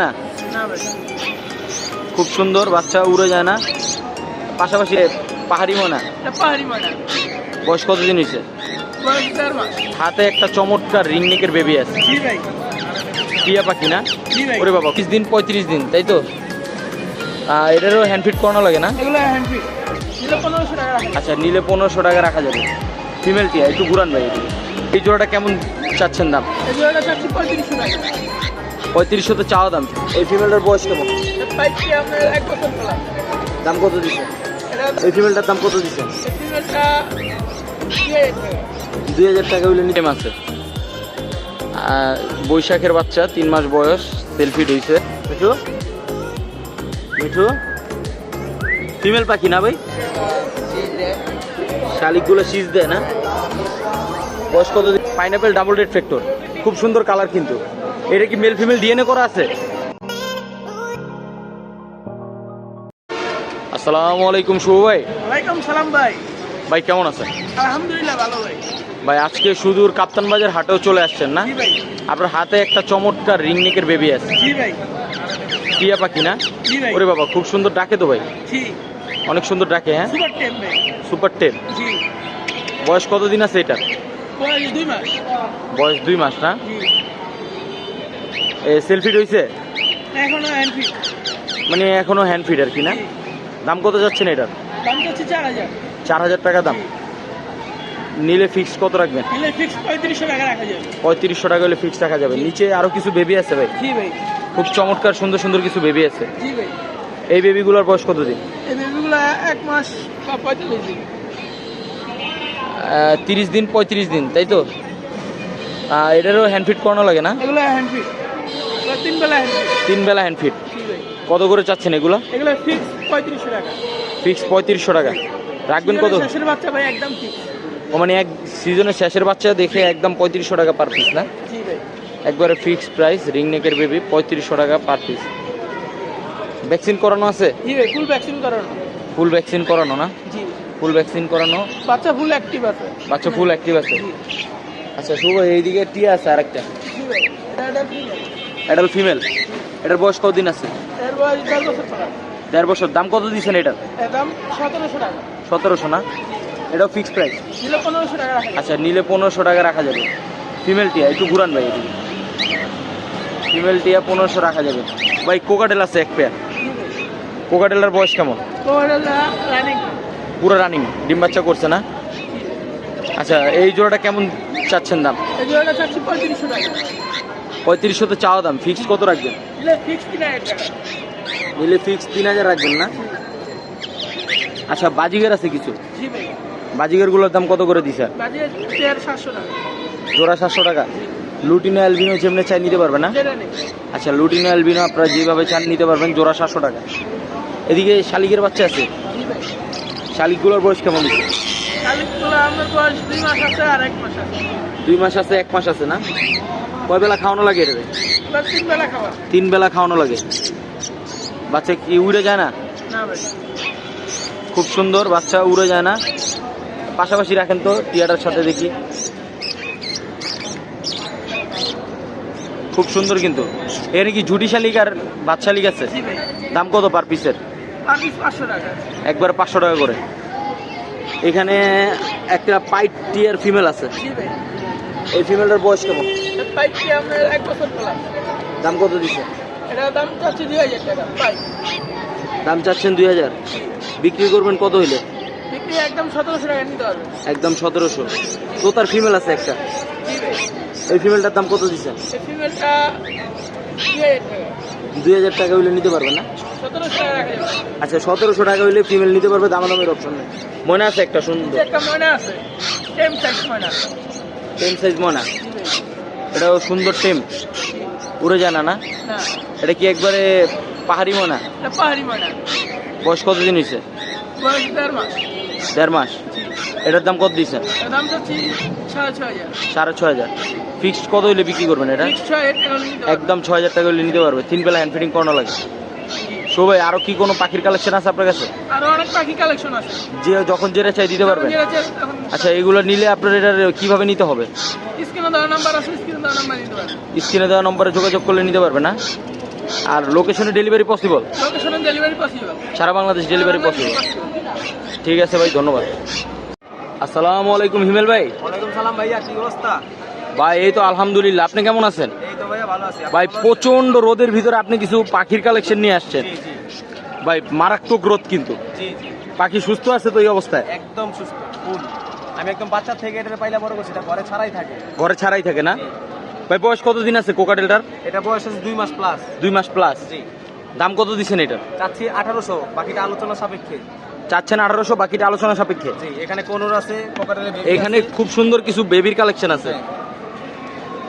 না? খুব সুন্দর বাচ্চা উড়ে যায় না। পাশাপাশি পাহাড়ি ময়না। বয়স কতদিন হয়েছে বয়স দেড় মাস। হাতে একটা চমৎকার রিংনেকের বেবি আছে। টিয়া পাখি না? ওরে বাবা বিশ দিন পঁয়ত্রিশ দিন তাই তো? এটারও হ্যান্ড ফিট করানো লাগে না? আচ্ছা নিলে পনেরোশো টাকা রাখা যাবে। ফিমেল টিয়া একটু ঘুরান ভাই। এই জোড়াটা কেমন চাচ্ছেন দাম? পঁয়ত্রিশশো তো চাওয়া দাম। এই ফিমেলটার বয়স কেমন? দাম কত দিচ্ছে এই ফিমেলটার দাম কত দিচ্ছে দুই হাজার টাকা। হইলে নিতে আছে। বৈশাখের বাচ্চা তিন মাস বয়স সেলফি হইছে মিঠু? মিঠু? ফিমেল পাখি না ভাই? শালিকগুলো সিজ দেয় না? বয়স কত পাইনাপেল ডাবল রেড ফ্যাক্টর খুব সুন্দর কালার কিন্তু। এটা কি মেল ফিমেল ডিএনএ করা আছে? আসসালামু আলাইকুম শুভ ভাই। ওয়ালাইকুম সালাম ভাই। ভাই কেমন আছেন? আলহামদুলিল্লাহ ভালো ভাই। ভাই আজকে সুদূর কাপ্তান বাজার হাটেও চলে আসছেন না? আপনার হাতে একটা চমৎকার রিংনেকের বেবি আছে। জি ভাই। টিয়া পাখি না? জি ভাই। ওরে বাবা খুব সুন্দর ডাকে তো ভাই। জি। অনেক সুন্দর ডাকে হ্যাঁ? সুপার টেন ভাই। সুপার টেন জি। বয়স কতদিন আছে এটা বয়স দুই মাস। বয়স দুই মাস না? জি সেলফি রয়েছে এখনও হ্যান্ড ফিট মানে এখনও হ্যান্ড ফিড আর কি না? দাম কত যাচ্ছেন এটার? দাম যাচ্ছে চার হাজার। চার হাজার টাকা দাম। নিলে ফিক্স কত রাখবেন? নিলে ফিক্স পঁয়ত্রিশশো টাকা রাখা যাবে। পঁয়ত্রিশশো টাকা হলে ফিক্স রাখা যাবে। নিচে আরও কিছু বেবি আছে ভাই? জি ভাই। খুব চমৎকার সুন্দর সুন্দর কিছু বেবি আছে। জি ভাই। এই বেবিগুলোর বয়স কত দিন? এই বেবিগুলো এক মাস বা পঁয়তাল্লিশ দিন। তিরিশ দিন পঁয়ত্রিশ দিন তাই তো? এটারও হ্যান্ড ফিট করানো লাগে না? এগুলো হ্যান্ড ফিট তিন বেলা হ্যান্ড ফিট তিন বেলা হ্যান্ড ফিট কত করে চাচ্ছেন এগুলো? এগুলো ফিক্স পঁয়ত্রিশশো টাকা। ফিক্স পঁয়ত্রিশশো টাকা। রাখবেন কত? শেষের বাচ্চা ভাই একদম ফিক্স ও মানে এক সিজনের শেষের বাচ্চা দেখে একদম পঁয়ত্রিশশো টাকা পার পিস না? একবারে ফিক্স প্রাইস রিং নেকের বেবি পঁয়ত্রিশশো টাকা পার পিস ভ্যাকসিন করানো আছে? ফুল ভ্যাকসিন করানো। ফুল ভ্যাকসিন করানো না? ফুল ভ্যাকসিন করানো? বাচ্চা ফুল অ্যাক্টিভ আছে। বাচ্চা ফুল অ্যাক্টিভ আছে? আচ্ছা শুভ এইদিকে টিয়া আছে আরেকটা। এটা ফিমেল এটার বয়স কতদিন আছে? দেড় বছর দাম কত দিচ্ছেন এটার? সতেরোশো না? এটাও ফিক্সড প্রাইস নিলে পনেরোশো টাকা রাখা যাবে। আচ্ছা নিলে পনেরোশো টাকা রাখা যাবে। ফিমেল টিয়া একটু ঘুরান ভাই এদিকে। ফিমেল টিয়া পনেরোশো রাখা যাবে। ভাই কোকাটেল আছে এক পেয়ার কোকাটেলার বয়স কেমন? পুরো রানিং ডিম বাচ্চা করছে না? আচ্ছা এই জোড়াটা কেমন চাচ্ছেন দাম? এই জোড়াটা চাচ্ছি পঁয়ত্রিশশো টাকা। পঁয়ত্রিশশো তো চাওয়া দাম। ফিক্স কত রাখবেন? নিলে ফিক্স তিন হাজার রাখবেন না? আচ্ছা বাজিগার আছে কিছু? বাজিগারগুলোর দাম কত করে দিছে? জোড়া সাতশো টাকা। লুটিনো অ্যালবিনো যেমনি চাই নিতে পারবে না? আচ্ছা লুটিনো অ্যালবিনো আপনারা যেভাবে চান নিতে পারবেন জোড়া সাতশো টাকা। এদিকে শালিকের বাচ্চা আছে? শালিকগুলোর বয়স কেমন? দুই মাস আছে এক মাস আছে। না? কয় বেলা খাওয়ানো লাগে এবার তিন বেলা খাওয়ানো লাগে। বাচ্চা কি উড়ে যায় না? খুব সুন্দর বাচ্চা উড়ে যায় না। পাশাপাশি রাখেন তো টিয়াটার সাথে দেখি। খুব সুন্দর কিন্তু। এর কি ঝুটি শালিক আর বাচ্চা শালিক আছে? দাম কত পার পিসের একবার পাঁচশো টাকা করে। এখানে একটা পাইট টিয়ার ফিমেল আছে। এই ফিমেলটার বয়স কেমন? দাম কত দিচ্ছে দাম চাচ্ছেন দুই হাজার। বিক্রি করবেন কত হইলে? একদম সতেরোশো টাকা নিতে হবে। একদম সতেরোশো। তো তার ফিমেল আছে একটা। এই ফিমেলটার দাম কত দিচ্ছেন ফিমেলটা দুই হাজার টাকা হইলে নিতে পারবেন না? আচ্ছা সতেরোশো টাকা হইলে ফিমেল নিতে পারবে দামাদামের অপশন নেই। মনে আছে একটা সুন্দর একটা ময়না আছে। টেম সাইজ ময়না। টেম সাইজ মনা জি এটাও সুন্দর টেম উড়ে জানা না এটা কি একবারে পাহাড়ি মনা পাহাড়ি ময়না। বয়স কতদিন হয়েছে বয়স দেড় মাস। দেড় মাস। এটার দাম কত চাচ্ছি সাড়ে ছয় হাজার। ফিক্সড কত হইলে বিক্রি করবেন এটা? একদম ছয় হাজার টাকা হইলে নিতে পারবে। তিন বেলা হ্যান্ড ফিটিং করানো লাগে। সবাই আরও কি কোনো পাখির কালেকশন আছে আপনার কাছে? আরও অনেক পাখি কালেকশন আছে। যে যখন যেটা চাই দিতে পারবেন আচ্ছা এগুলো নিলে আপনার এটার কীভাবে নিতে হবে? স্ক্রিনে দেওয়া নাম্বার আছে স্ক্রিনে দেওয়া নাম্বার নিতে পারেন স্ক্রিনে দেওয়া নম্বরে যোগাযোগ করলে নিতে পারবে না? আর লোকেশনে ডেলিভারি পসিবল লোকেশনে ডেলিভারি পসিবল সারা বাংলাদেশ ডেলিভারি পসিবল ঠিক আছে ভাই ধন্যবাদ। আসসালামু আলাইকুম হিমেল ভাই। ওয়ালাইকুম সালাম ভাইয়া কি অবস্থা? ভাই এই তো আলহামদুলিল্লাহ আপনি কেমন আছেন? এই তো ভাইয়া ভালো আছি ভাই প্রচণ্ড রোদের ভিতরে আপনি কিছু পাখির কালেকশন নিয়ে আসছেন। জি জি। ভাই মারাত্মক রোদ কিন্তু। জি জি। পাখি সুস্থ আছে তো এই অবস্থায়? একদম সুস্থ ফুল। আমি একদম বাচ্চা থেকে এটা পাইলা বড় করছি এটা ঘরে ছাড়াই থাকে। ঘরে ছাড়াই থাকে না? ভাই বয়স কতদিন আছে কোকাটেলটার? এটা বয়স আছে দুই মাস প্লাস দুই মাস প্লাস জি। দাম কত দিচ্ছেন এটা চাচ্ছি আঠারোশো বাকিটা আলোচনা সাপেক্ষে। চাচ্ছেন আঠারোশো বাকিটা আলোচনা সাপেক্ষে। এখানে কোনোর আছে এখানে খুব সুন্দর কিছু বেবির কালেকশন আছে।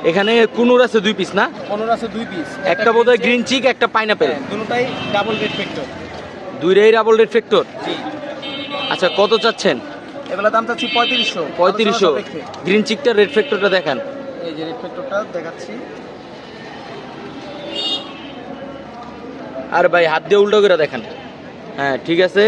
এখানে কুনুর আছে দুই পিস না? কোনোর আছে দুই পিস একটা বোধহয় গ্রিন চিক একটা পাইনাপেল দুটোটাই ডাবল রেড ফ্যাক্টর দুইটাই ডাবল রেড ফ্যাক্টর জি। আচ্ছা কত চাচ্ছেন? এগুলো দাম চাচ্ছি পঁয়ত্রিশশো। পঁয়ত্রিশশো। গ্রিন চিকটা রেড ফ্যাক্টরটা দেখান। এই যে রেড ফ্যাক্টরটা দেখাচ্ছি। আর ভাই হাত দিয়ে উল্টো করে দেখান। হ্যাঁ ঠিক আছে।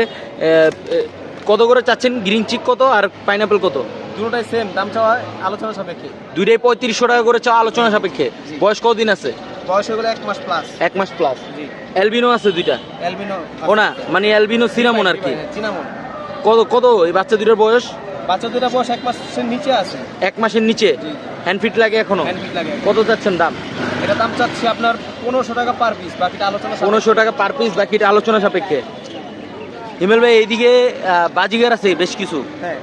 কত করে চাচ্ছেন? গ্রিন চিক কত আর পাইনাপেল কত? দুটোটাই সেম দাম চাওয়া আলোচনা সাপেক্ষে। দুইটাই পঁয়ত্রিশশো টাকা করে চাও আলোচনা সাপেক্ষে। বয়স কতদিন আছে? বয়স হয়ে গেলো এক মাস প্লাস এক মাস প্লাস জি। অ্যালবিনো আছে দুইটা? অ্যালবিনো ও না মানে অ্যালবিনো সিনামন আর কি। চিনামন কত কত এই বাচ্চা দুটোর বয়স? বাচ্চা দুটা বয়স এক মাসের নিচে আছে। এক মাসের নিচে? হ্যান্ড ফিট লাগে এখনও? কত চাচ্ছেন দাম? এটা দাম চাচ্ছি আপনার পনেরোশো টাকা পার পিস বাকিটা আলোচনা পনেরোশো টাকা পার পিস বাকিটা আলোচনা সাপেক্ষে। হিমেল ভাই এইদিকে বাজিগার আছে বেশ কিছু। হ্যাঁ।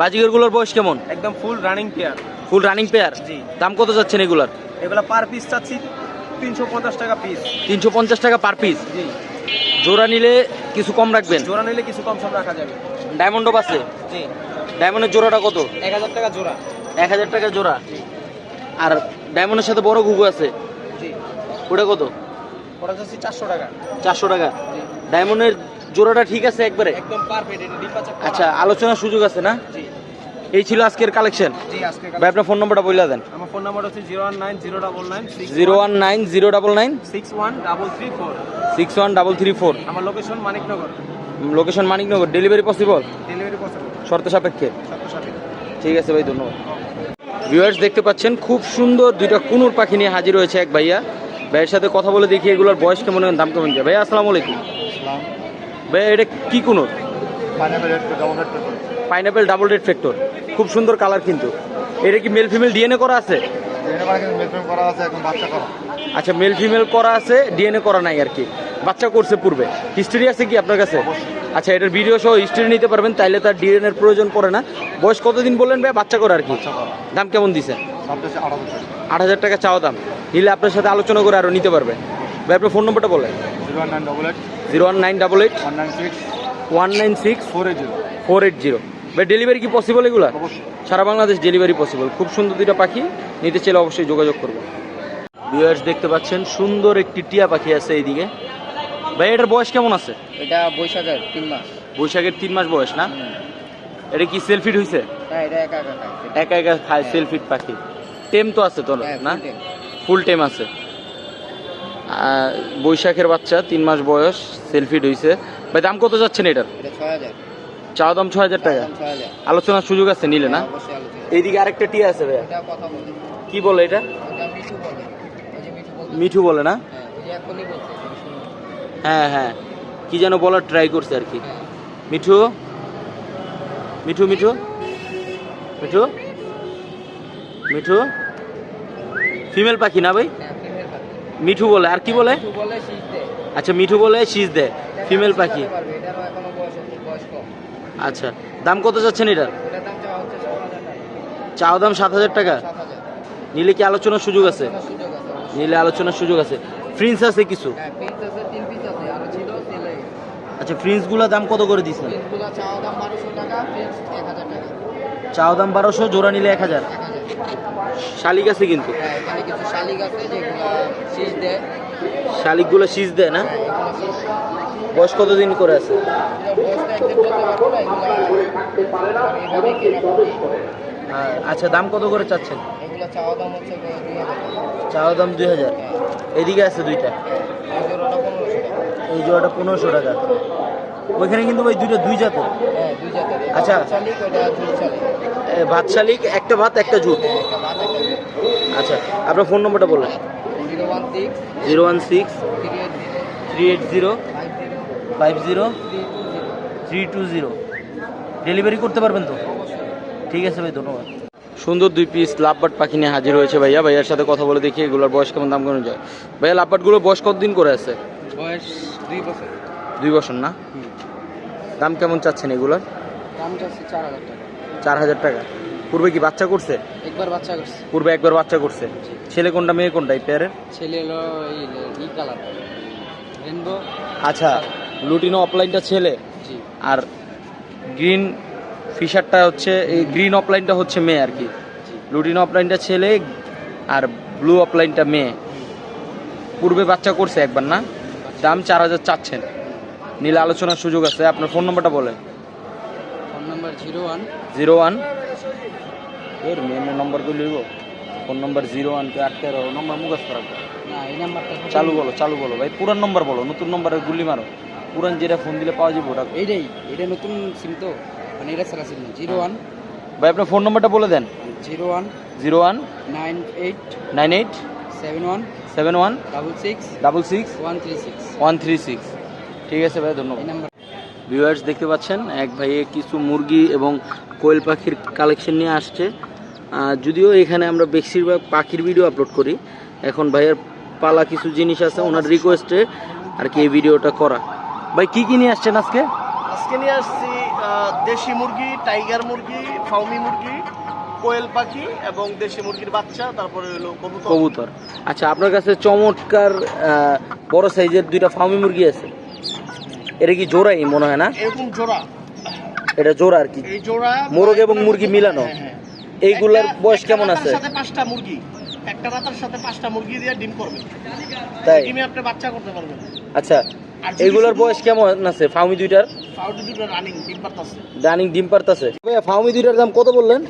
বাজিগারগুলোর বয়স কেমন? একদম full running pair full running pair জি। দাম কত যাচ্ছেন এগুলার? এগুলা পার পিস চাচ্ছি তিনশো পঞ্চাশ টাকা পিস তিনশো পঞ্চাশ টাকা পার পিস জি। জোড়া নিলে কিছু কম রাখবেন? জোড়া নিলে কিছু কম সম রাখা যাবে। ডায়মন্ডও আছে জি। ডায়মন্ডের জোড়াটা কত? এক হাজার টাকা জোড়া। এক হাজার টাকা জোড়া। জি। আর ডায়মন্ডের সাথে বড় ঘুঘু আছে? জি। ওটা কত? ওটা চাচ্ছি চারশো টাকা। চারশো টাকা। ডায়মন্ডের জোড়াটা ঠিক আছে একবারে? একদম পারফেক্ট এটা ডিপ আছে আচ্ছা আলোচনার সুযোগ আছে না? জি। এই ছিল আজকের কালেকশন ভাই আপনার ফোন নম্বরটা বলে দেন। আমার ফোন নাম্বার হচ্ছে zero one nine zero double nine zero one nine zero double nine six one double three four six one double three four আমার location Maniknagar. Location Maniknagar. Delivery possible delivery possible শর্ত সাপেক্ষে। ঠিক আছে ভাই ধন্যবাদ। Viewers দেখতে পাচ্ছেন খুব সুন্দর দুইটা কুনুর পাখি নিয়ে হাজির হয়েছে এক ভাইয়া। ভাইয়ের সাথে কথা বলে দেখি এগুলোর বয়স কেমন দাম কেমন যায় ভাইয়া আসসালামু আলাইকুম। ভাইয়া এটা কি কুনুর পাইনাপেল ডাবল রেড ফ্যাক্টর খুব সুন্দর কালার কিন্তু। এটা কি মেল ফিমেল ডিএনএ করা আছে? আচ্ছা মেল ফিমেল করা আছে ডিএনএ করা নাই আর কি। বাচ্চা করছে পূর্বে। হিস্ট্রি আছে কি আপনার কাছে? আচ্ছা এটার ভিডিও সহ হিস্ট্রি নিতে পারবেন তাইলে তার ডিএনএর প্রয়োজন পড়ে না। বয়স কতদিন বললেন ভাই বাচ্চা করে আর কি দাম কেমন দিছে? আট হাজার টাকা। আট হাজার টাকা চাওয়া দাম। নিলে আপনার সাথে আলোচনা করে আরও নিতে পারবে। ভাই আপনার ফোন নম্বরটা বলেন। Zero one nine double eight. One nine six. One nine six. Four eight zero. Four eight zero. ভাই ডেলিভারি কি পসিবল এগুলো? সারা বাংলাদেশ ডেলিভারি পসিবল খুব সুন্দর দুইটা পাখি নিতে চাইলে অবশ্যই যোগাযোগ করব ভিউয়ার্স দেখতে পাচ্ছেন সুন্দর একটি টিয়া পাখি আছে এইদিকে। ভাই এটার বয়স কেমন আছে? এটা বৈশাখের তিন মাস। বৈশাখের তিন মাস বয়স না? এটা কি সেলফিট হয়েছে হ্যাঁ একা একা খায়। সেলফিট পাখি। টেম তো আছে তো হ্যাঁ, না? ফুল টেম আছে। বৈশাখের বাচ্চা তিন মাস বয়স সেলফি হয়েছে ভাই দাম কত যাচ্ছেন এটার? চাওয়া দাম ছয় হাজার টাকা। আলোচনার সুযোগ আছে নিলে না? এইদিকে আরেকটা টিয়া আছে ভাইয়া। কি বলে এটা? মিঠু বলে। না? হ্যাঁ। হ্যাঁ হ্যাঁ। কি যেন বলার ট্রাই করছে আর কি। হ্যাঁ। মিঠু? মিঠু মিঠু? মিঠু? মিঠু? ফিমেল পাখি না ভাই? হ্যাঁ মিঠু বলে আর কি বলে? আচ্ছা মিঠু বলে শীষ দেয় ফিমেল পাখি। আচ্ছা দাম কত যাচ্ছেন এটা এটার দাম সাত হাজার টাকা। দাম সাত হাজার টাকা? নিলে কি আলোচনার সুযোগ আছে। নিলে আলোচনার সুযোগ আছে। ফ্রিন্স আছে কিছু? হ্যাঁ আচ্ছা ফ্রিন্সগুলো দাম কত করে দিচ্ছেন চাওয়া দাম বারোশো জোড়া নিলে এক হাজার শালিক আছে কিন্তু। হ্যাঁ শালিকগুলো শীষ দেয় না? হ্যাঁ বয়স কতদিন করে আছে? হ্যাঁ, আচ্ছা দাম কত করে চাচ্ছেন? এগুলো চাওয়া দাম দুই চাওয়া দাম দুই হাজার। এদিকে আছে দুইটা। এই জোড়াটা পনেরোশো টাকা। ওইখানে কিন্তু ভাই দুইটা দুই জাতের। হ্যাঁ আচ্ছা। ভাত শালিক ওটা ঝুল শালিক এ, ভাত শালিক একটা ভাত একটা জুট। হ্যাঁ একটা ভাত একটা ঝুল আচ্ছা আপনার ফোন নম্বরটা বললেন। Zero one six zero one three eight zero. Five zero. Three two zero. Three two zero. Delivery করতে পারবেন তো? ঠিক আছে ভাই ধন্যবাদ। সুন্দর দুই পিস লাভবাট পাখি নিয়ে হাজির হয়েছে ভাইয়া। ভাইয়ার সাথে কথা বলে দেখি এগুলোর বয়স কেমন দাম কেমন যায়। ভাইয়া লাভবাটগুলো বয়স কতদিন করে আছে? বয়স দুই বছর। দুই বছর না? দাম কেমন চাচ্ছেন এগুলোর? দাম চাচ্ছে চার হাজার টাকা। চার হাজার টাকা। পূর্বে কি বাচ্চা করছে? একবার বাচ্চা করছে। পূর্বে একবার বাচ্চা করছে। ছেলে কোনটা মেয়ে কোনটা এই পেয়ারের ছেলে হলো এই কালার রেনবো আচ্ছা লুটিনো অফলাইনটা ছেলে? জি। আর গ্রিন ফিশারটা হচ্ছে এই গ্রিন অফলাইনটা হচ্ছে মেয়ে আর কি? জি। লুটিনো অফলাইনটা ছেলে আর ব্লু অফলাইনটা মেয়ে। পূর্বে বাচ্চা করছে একবার না? দাম চার হাজার চাচ্ছেন। নীল আলোচনার সুযোগ আছে আপনার ফোন নম্বরটা বলেন। Phone number zero one zero ওয়ানের মেন নম্বরগুলো লিখব ফোন নম্বর জিরো ওয়ান কে আট তেরো নম্বর মুখস্থ রাখব না এই নাম্বারটা চালু বলো চালু বলো। ভাই পুরান নম্বর বলো নতুন নম্বরে গুলি মারো। পুরান যেটা ফোন দিলে পাওয়া যাবে ওটা। এইটাই এটা নতুন সিম তো। মানে এটা সারা সিম জিরো ওয়ান ভাই আপনার ফোন নম্বরটা বলে দেন। Zero one zero one nine eight nine eight seven one seven one double six double six one three six one three six ঠিক আছে ভাই ধন্যবাদ। ভিউয়ার্স দেখতে পাচ্ছেন এক ভাইয়ে কিছু মুরগি এবং কোয়েল পাখির কালেকশন নিয়ে আসছে। যদিও এখানে আমরা বেশিরভাগ পাখির ভিডিও আপলোড করি। এখন ভাইয়ের পালা কিছু জিনিস আছে ওনার রিকোয়েস্টে আর কি এই ভিডিওটা করা। ভাই কি কি নিয়ে আসছেন আজকে? আজকে নিয়ে আসছি দেশি মুরগি টাইগার মুরগি ফাউমি মুরগি কোয়েল পাখি এবং দেশি মুরগির বাচ্চা তারপরে হলো কবুতর। কবুতর। আচ্ছা আপনার কাছে চমৎকার বড় সাইজের দুইটা ফার্মি মুরগি আছে। এটা কি জোড়াই মনে হয় না? এরকম জোড়া। এটা জোড়া আর কি। এই জোড়া মোরগ এবং মুরগি মিলানো। হ্যাঁ, হ্যাঁ। এইগুলার বয়স কেমন আছে? সাথে পাঁচটা মুরগি। একটা রাতার সাথে পাঁচটা মুরগি দিয়ে ডিম করবে। তাই? ডিমে আপনি বাচ্চা করতে পারবেন। আচ্ছা এইগুলার বয়স কেমন আছে? ফাউমি দুইটার? ফাউমি দুটো রানিং ডিম পারতাছে। ডাইনিং ডিম পারতাছে। ভাইয়া ফার্মি দুইটার দাম কত বললেন?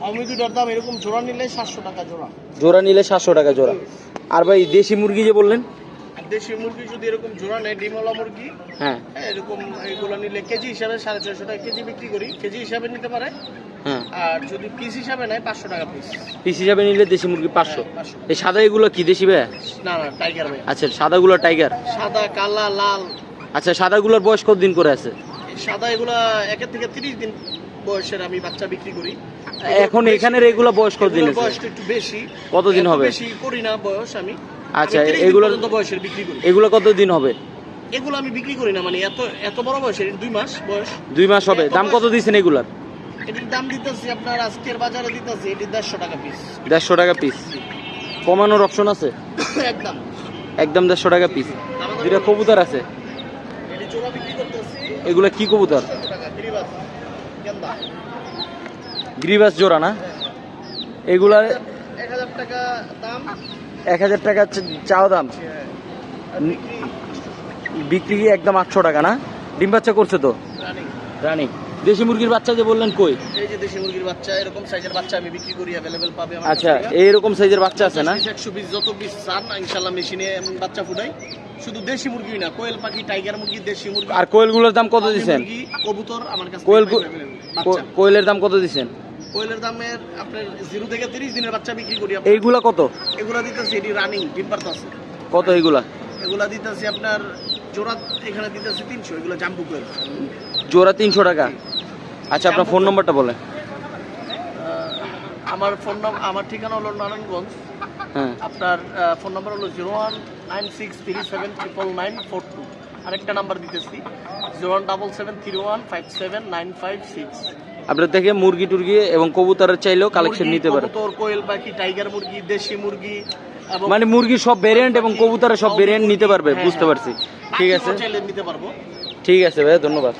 ফাউমি দুটোর দাম এরকম জোড়া নিলে সাতশো টাকা জোড়া। জোড়া নিলে সাতশো টাকা জোড়া। আর ভাই দেশি মুরগি যে বললেন? দেশি মুরগি যদি এরকম জোড়া নেয় ডিমওয়ালা মুরগি হ্যাঁ। হ্যাঁ, এরকম এগুলো নিলে কেজি হিসাবে সাড়ে ছয়শো টাকা কেজি বিক্রি করি কেজি হিসাবে নিতে পারে। হ্যাঁ। আর যদি পিস হিসাবে নেয় পাঁচশো টাকা পিস। পিস হিসাবে নিলে দেশি মুরগি পাঁচশো। পাঁচশো। এই সাদা এগুলো কি দেশি ভাইয়া? না না টাইগার ভাই আচ্ছা সাদাগুলো টাইগার? সাদা কালা লাল। আচ্ছা সাদাগুলোর বয়স কতদিন করে আছে? সাদা এগুলা একের থেকে তিরিশ দিন বয়সের আমি বাচ্চা বিক্রি করি। এখন এখানের এগুলো বয়স কতদিন বয়সটা একটু বেশি। কতদিন হবে? বেশি করি না বয়স আমি। আচ্ছা, আমি 30 দিন বয়সের বিক্রি করি। এগুলো কত দিন হবে? এগুলো আমি বিক্রি করি না মানে এত এত বড় বয়সের দুই মাস বয়স। দুই মাস হবে। দাম কত দিয়েছেন এগুলার? এটির দাম দিতেছি আপনার আজকের বাজারে দিতেছি এটি দেড়শো টাকা পিস দেড়শো টাকা পিস কমানোর অপশন আছে? একদম। একদম দেড়শো টাকা পিস দুইটা কবুতর আছে? এটি জোড়া বিক্রি করতেছি। এগুলো কি কবুতর? গিরিবাস জোড়া না? এগুলা এক হাজার টাকা দাম। এক হাজার টাকা চা- চাওয়া দাম। বিক্রি একদম আটশো টাকা না? ডিম বাচ্চা করছে তো? রানিং। রানী। দেশি মুরগির বাচ্চা যে বললেন কই? এই যে দেশি মুরগির বাচ্চা এরকম সাইজের বাচ্চা আমি বিক্রি করি অ্যাভেলেবেল পাবে আমার আচ্ছা এইরকম সাইজের বাচ্চা আছে না? একশো বিশ যত বিশ চান ইনশাল্লাহ মেশিনে বাচ্চা ফুটাই। শুধু দেশি মুরগি না কোয়েল পাখি টাইগার মুরগি দেশি মুরগি আর কোয়েলগুলোর দাম কত দিচ্ছেন কবুতর আমার কাছে কোয়েল কোয়েলের দাম কত দিচ্ছেন কোয়েলের দামের আপনার জিরো থেকে তিরিশ দিনের বাচ্চা বিক্রি করি। এইগুলা কত? এগুলা দিতেছি এটি রানিং ডিম পারতাছে কত এইগুলা এগুলা দিতেছি আপনার জোড়া এখানে দিতেছি তিনশো এগুলো জাম্বু কোয়েল। জোড়া তিনশো টাকা? আচ্ছা আপনার ফোন নম্বরটা বলেন আমার ফোন নাম আমার ঠিকানা হলো নারায়ণগঞ্জ। হ্যাঁ। আপনার ফোন নাম্বার হলো zero one nine six three seven triple nine four two আরেকটা নাম্বার দিতেছি zero one double seven three one five seven nine five six আপনার দেখে মুরগি টুরগি এবং কবুতরের চাইলেও কালেকশন নিতে পারে। মানে কোয়েল পাখি টাইগার মুরগি দেশি মুরগি মানে মুরগি সব ভেরিয়েন্ট এবং কবুতরের সব ভেরিয়েন্ট নিতে পারবে হ্যাঁ, বুঝতে হ্যাঁ। পারছি ঠিক আছে। নিতে পারব। ঠিক আছে ভাইয়া ধন্যবাদ।